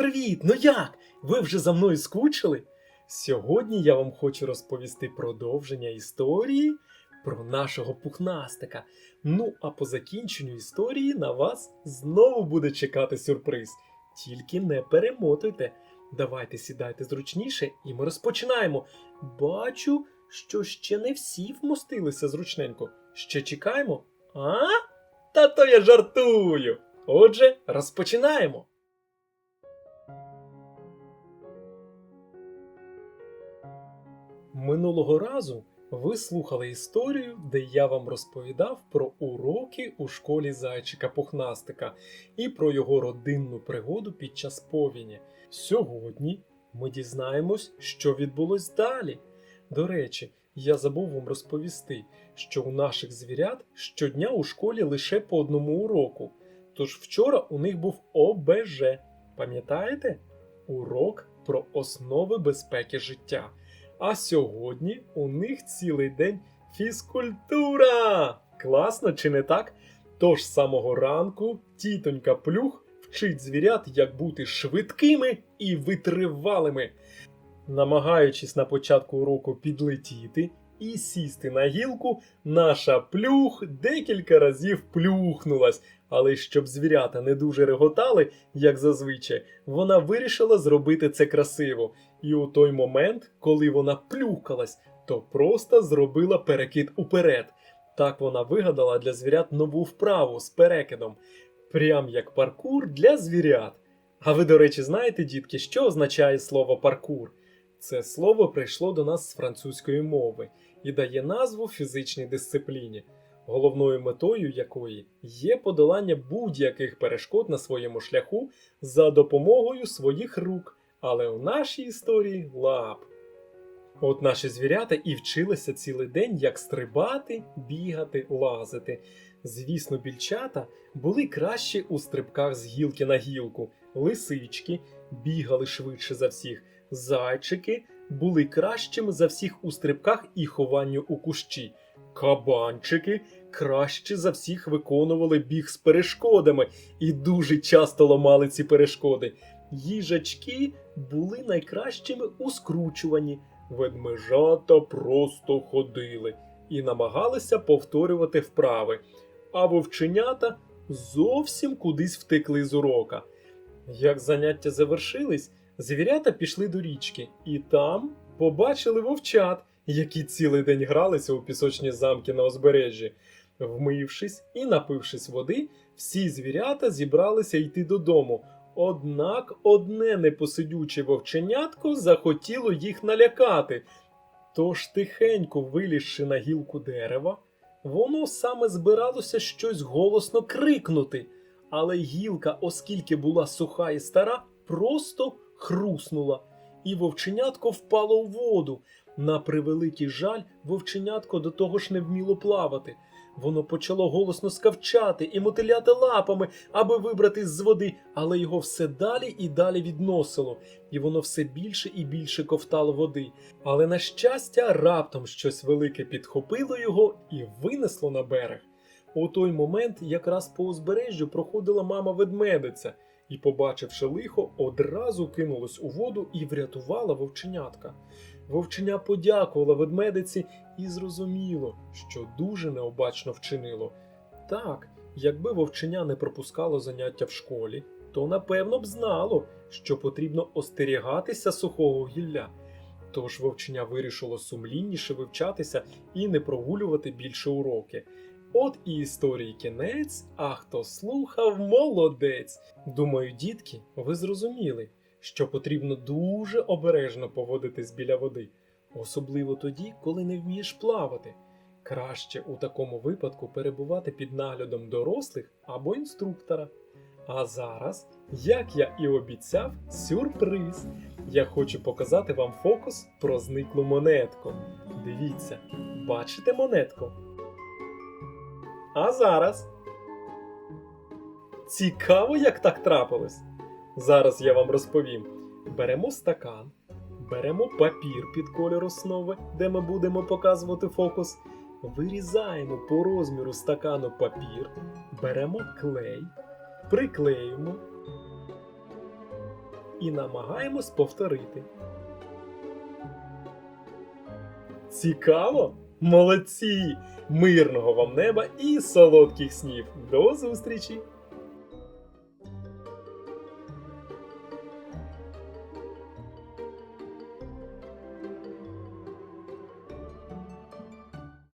Привіт! Ну як? Ви вже за мною скучили? Сьогодні я вам хочу розповісти продовження історії про нашого пухнастика. Ну, а по закінченню історії на вас знову буде чекати сюрприз. Тільки не перемотуйте. Давайте сідайте зручніше, і ми розпочинаємо. Бачу, що ще не всі вмостилися зручненько. Ще чекаємо? А? Та то я жартую. Отже, розпочинаємо. Минулого разу ви слухали історію, де я вам розповідав про уроки у школі зайчика Пухнастика і про його родинну пригоду під час повіні. Сьогодні ми дізнаємось, що відбулось далі. До речі, я забув вам розповісти, що у наших звірят щодня у школі лише по одному уроку. Тож вчора у них був ОБЖ. Пам'ятаєте? Урок про основи безпеки життя. А сьогодні у них цілий день фізкультура! Класно чи не так? Тож з самого ранку тітонька плюх вчить звірят, як бути швидкими і витривалими. Намагаючись на початку уроку підлетіти і сісти на гілку, наша плюх декілька разів плюхнулась. Але щоб звірята не дуже реготали, як зазвичай, вона вирішила зробити це красиво. І у той момент, коли вона плюхкалась, то просто зробила перекид уперед. Так вона вигадала для звірят нову вправу з перекидом, прям як паркур для звірят. А ви, до речі, знаєте, дітки, що означає слово паркур? Це слово прийшло до нас з французької мови і дає назву фізичній дисципліні, головною метою якої є подолання будь-яких перешкод на своєму шляху за допомогою своїх рук, але у нашій історії лап. От наші звірята і вчилися цілий день, як стрибати, бігати, лазити. Звісно, більчата були кращі у стрибках з гілки на гілку, лисички бігали швидше за всіх, зайчики були кращими за всіх у стрибках і хованню у кущі. Кабанчики краще за всіх виконували біг з перешкодами і дуже часто ламали ці перешкоди. Їжачки були найкращими у скручуванні. Ведмежата просто ходили і намагалися повторювати вправи, а вовченята зовсім кудись втекли з урока. Як заняття завершились, звірята пішли до річки і там побачили вовчат, які цілий день гралися у пісочні замки на узбережжі. Вмившись і напившись води, всі звірята зібралися йти додому. Однак одне непосидюче вовченятко захотіло їх налякати. Тож, тихенько вилізши на гілку дерева, воно саме збиралося щось голосно крикнути, але гілка, оскільки була суха і стара, просто хруснула, і вовченятко впало у воду. На превеликий жаль, вовченятко до того ж не вміло плавати. Воно почало голосно скавчати і мотиляти лапами, аби вибратись з води, але його все далі і далі відносило, і воно все більше і більше ковтало води. Але на щастя, раптом щось велике підхопило його і винесло на берег. У той момент якраз по узбережжю проходила мама ведмедиця і, побачивши лихо, одразу кинулась у воду і врятувала вовченятка. Вовченя подякувала ведмедиці і зрозуміло, що дуже необачно вчинило. Так, якби вовченя не пропускало заняття в школі, то напевно б знало, що потрібно остерігатися сухого гілля. Тож вовченя вирішило сумлінніше вивчатися і не прогулювати більше уроки. От і історії кінець, а хто слухав, молодець. Думаю, дітки, ви зрозуміли, що потрібно дуже обережно поводитись біля води, особливо тоді, коли не вмієш плавати. Краще у такому випадку перебувати під наглядом дорослих або інструктора. А зараз, як я і обіцяв, сюрприз. Я хочу показати вам фокус про зниклу монетку. Дивіться, бачите монетку? А зараз. Цікаво, як так трапилось. Зараз я вам розповім. Беремо стакан, беремо папір під кольор основи, де ми будемо показувати фокус. Вирізаємо по розміру стакану папір, беремо клей, приклеюємо. і намагаємось повторити. Цікаво? Молодці! Мирного вам неба і солодких снів! До зустрічі!